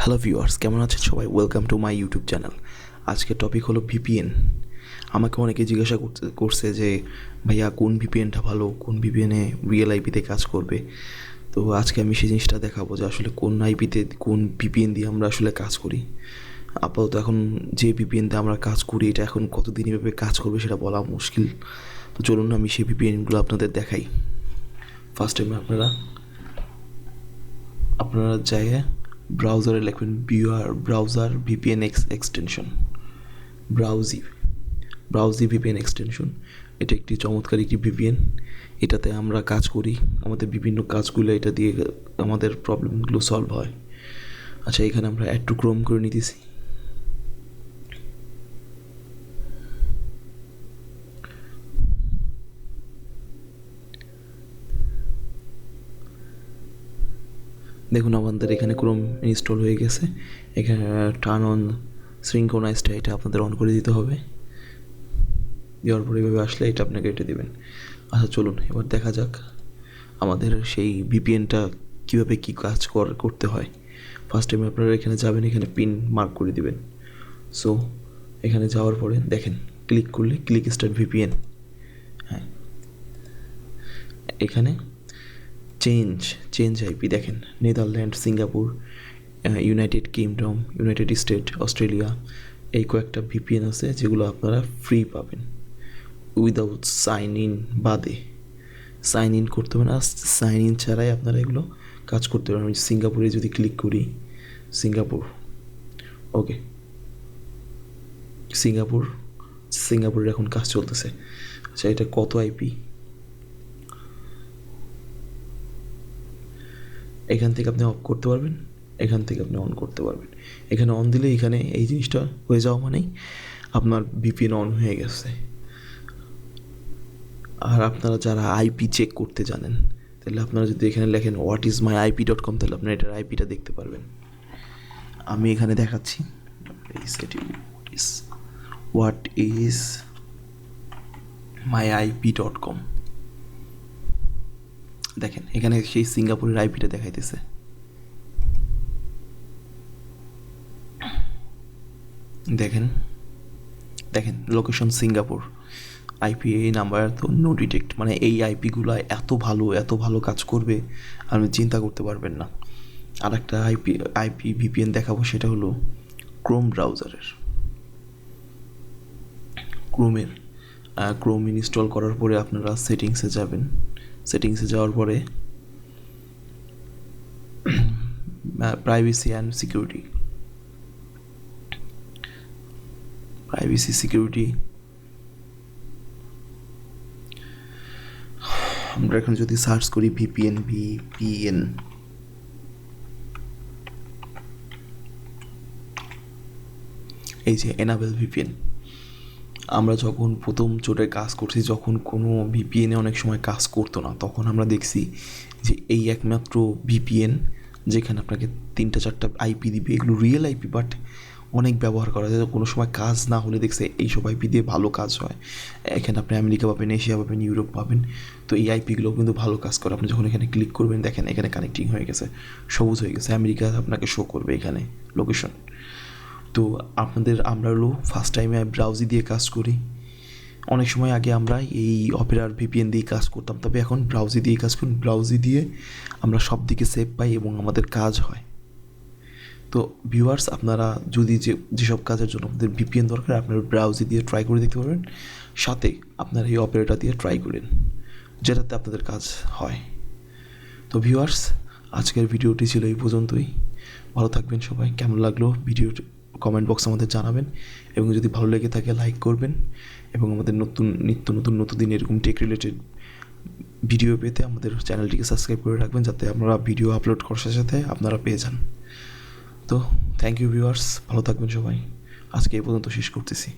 Hello viewers কেমন আছেন সবাই? Welcome to my YouTube channel আজকের টপিক হলো ভিপিএন আমাকে অনেকে জিজ্ঞাসা করছে যে, ভাইয়া, কোন ভিপিএনটা ভালো? কোন ভিপিএনে রিয়েল আইপিতে কাজ করবে? তো আজকে আমি সেই জিনিসটা দেখাবো যে আসলে কোন আইপিতে কোন ভিপিএন দিয়ে আমরা আসলে কাজ করি। আপাতত এখন যে ভিপিএনতে আমরা কাজ করি, এটা এখন কতদিন এভাবে কাজ করবে সেটা বলা মুশকিল। তো চলুন আমি সেই ভিপিএনগুলো আপনাদের দেখাই। ফার্স্ট টাইমে আপনারা আপনারা জায়গায় ব্রাউজারে লিখবেন বিউআর browser VPN ex extension Browsec Browsec VPN extension এটা একটি চমৎকার একটি ভিপিএন এটাতে আমরা কাজ করি। আমাদের বিভিন্ন কাজগুলো এটা দিয়ে আমাদের প্রবলেমগুলো সলভ হয়। আচ্ছা এখানে আমরা অ্যাড টু ক্রোম করে নিতেছি। দেখুন আমাদের এখানে ক্রোম ইনস্টল হয়ে গেছে। এখানে টার্ন অন সিঙ্ক্রোনাইজটা এটা আপনাদের অন করে দিতে হবে। দেওয়ার পরে এভাবে আসলে এটা আপনাকে এটা দেবেন। আচ্ছা চলুন, এবার দেখা যাক আমাদের সেই ভিপিএনটা কীভাবে কী কাজ কর, করতে হয়। ফার্স্ট টাইম আপনারা এখানে যাবেন, এখানে পিন মার্ক করে দিবেন। সো এখানে যাওয়ার পরে দেখেন ক্লিক করলে ক্লিক স্টার্ট ভিপিএন হ্যাঁ। এখানে চেঞ্জ চেঞ্জ আইপি দেখেন Netherland Singapore United Kingdom United State Australia এই কয়েকটা ভিপিএন আছে যেগুলো আপনারা ফ্রি পাবেন। উইদাউট সাইন ইন বাদে। সাইন ইন করতে হবে না সাইন ইন ছাড়াই আপনারা এগুলো কাজ করতে পারবেন। আমি সিঙ্গাপুরে যদি ক্লিক করি সিঙ্গাপুর ওকে সিঙ্গাপুর সিঙ্গাপুরের এখন কাজ চলতেছে। আচ্ছা এটা কত আইপি এখান থেকে আপনি অফ করতে পারবেন, এখান থেকে আপনি অন করতে পারবেন। এখানে অন দিলে এখানে এই জিনিসটা হয়ে যাওয়া মানেই আপনার ভিপিএন অন হয়ে গেছে। আর আপনারা যারা আইপি চেক করতে জানেন, তাহলে আপনারা যদি এখানে লেখেন what is my IP dot com তাহলে আপনারা এটার আইপিটা দেখতে পারবেন। আমি এখানে দেখাচ্ছি। What is my IP dot com দেখেন, এখানে সেই সিঙ্গাপুরের আইপিটা দেখাইতেছে। দেখেন দেখেন লোকেশন সিঙ্গাপুর। আইপি এই নাম্বার তো নো ডিটেক্ট মানে এই আইপিগুলো এত ভালো এত ভালো কাজ করবে, আপনি চিন্তা করতে পারবেন না। আর একটা আইপি আইপি ভিপিএন দেখাবো, সেটা হলো ক্রোম ব্রাউজারের ক্রোমের ক্রোম ইনস্টল করার পরে আপনারা সেটিংসে যাবেন। সেটিংসে যাওয়ার পরে privacy and security privacy security আমরা এখন যদি সার্চ করি ভিপিএন ভিপিএন এই যে এনাবেল ভিপিএন আমরা যখন প্রথম চোটে কাজ করছি, যখন কোনো ভিপিএনে অনেক সময় কাজ করতো না, তখন আমরা দেখছি যে এই একমাত্র ভিপিএন যেখানে আপনাকে তিনটা, চারটা আইপি দিবে, এগুলো রিয়েল আইপি বাট অনেক ব্যবহার করা যায়। কোনো সময় কাজ না হলে দেখছে এইসব আইপি দিয়ে ভালো কাজ হয়। এখানে আপনি আমেরিকা পাবেন, এশিয়া পাবেন, ইউরোপ পাবেন, তো এই আইপিগুলো কিন্তু ভালো কাজ করে। আপনি যখন এখানে ক্লিক করবেন, দেখেন এখানে কানেক্টিং হয়ে গেছে, সবুজ হয়ে গেছে। আমেরিকা আপনাকে শো করবে এখানে লোকেশন তো আপনাদের আমরা হলো ফার্স্ট টাইমে ব্রাউজি দিয়ে কাজ করি। অনেক সময় আগে আমরা এই অপেরার ভিপিএন দিয়ে কাজ করতাম, তবে এখন ব্রাউজি দিয়ে কাজ করি ব্রাউজি দিয়ে আমরা সব দিকে সেভ পাই এবং আমাদের কাজ হয়। তো ভিউয়ার্স আপনারা যদি যে, যেসব কাজের জন্য আপনাদের ভিপিএন দরকার, আপনারা ব্রাউজি দিয়ে ট্রাই করে দেখতে পারবেন, সাথে আপনারা এই অপারেটর দিয়ে ট্রাই করেন, যেটাতে আপনাদের কাজ হয়। তো ভিউয়ার্স আজকের ভিডিওটি ছিল এই পর্যন্তই। ভালো থাকবেন সবাই। কেমন লাগল ভিডিওটি? কমেন্ট বক্সে আমাদের জানাবেন এবং যদি ভালো লেগে থাকে লাইক করবেন এবং আমাদের নতুন, নিত্য নতুন নতুন দিন এরকম টেক রিলেটেড ভিডিও পেতে আমাদের চ্যানেলটিকে সাবস্ক্রাইব করে রাখবেন যাতে আমরা ভিডিও আপলোড করার সাথে আপনারা পেয়ে যান। তো থ্যাংক ইউ ভিউয়ার্স ভালো থাকবেন সবাই। আজকে এই পর্যন্ত শেষ করতেছি।